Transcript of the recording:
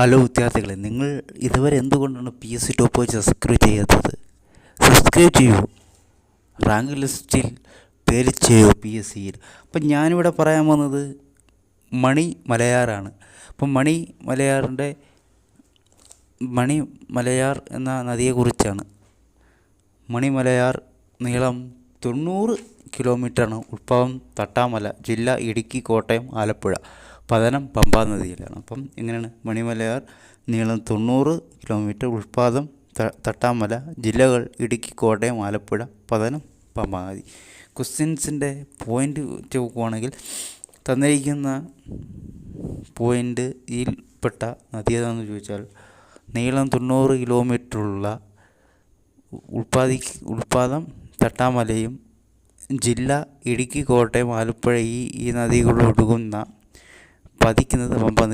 Hello വിദ്യാർത്ഥികളെ നിങ്ങൾ ഇതുവരെ എന്തുകൊണ്ടാണ് P S C top watch subscribe ചെയ്യാത്തത്? സബ്സ്ക്രൈബ് ചെയ്യൂ. റാങ്ക് ലിസ്റ്റിൽ പേര് ചെയ്യൂ പി എസ് സിയിൽ അപ്പം ഞാനിവിടെ പറയാൻ വന്നത് മണി മലയാറാണ്. അപ്പം മണി മലയാറിന്റെ മണി മലയാർ എന്ന നദിയെക്കുറിച്ചാണ് മണി മലയാർ നീളം തൊണ്ണൂറ് കിലോമീറ്ററാണ്. ഉത്ഭവം തട്ടാമല ജില്ല ഇടുക്കി കോട്ടയം ആലപ്പുഴ. പതനം പമ്പാ നദിയിലാണ്. അപ്പം എങ്ങനെയാണ്? മണിമലയാർ നീളം തൊണ്ണൂറ് കിലോമീറ്റർ ഉത്പാദം തട്ടാമല ജില്ലകൾ ഇടുക്കി കോട്ടയം ആലപ്പുഴ പതനം പമ്പാ നദി. ക്വസ്റ്റ്യൻസിന്റെ പോയിന്റ് നോക്കുവാണെങ്കിൽ തന്നിരിക്കുന്ന പോയിന്റ് ഈൽപ്പെട്ട നദി ഏതാണെന്ന് ചോദിച്ചാൽ നീളം തൊണ്ണൂറ് കിലോമീറ്ററുള്ള ഉൽപ്പാദി ഉൽപ്പാദം തട്ടാമലയും ജില്ല ഇടുക്കി കോട്ടയം ആലപ്പുഴ ഈ ഈ നദികളിൽ ഒഴുകുന്ന പതിക്കുന്നത് പമ്പ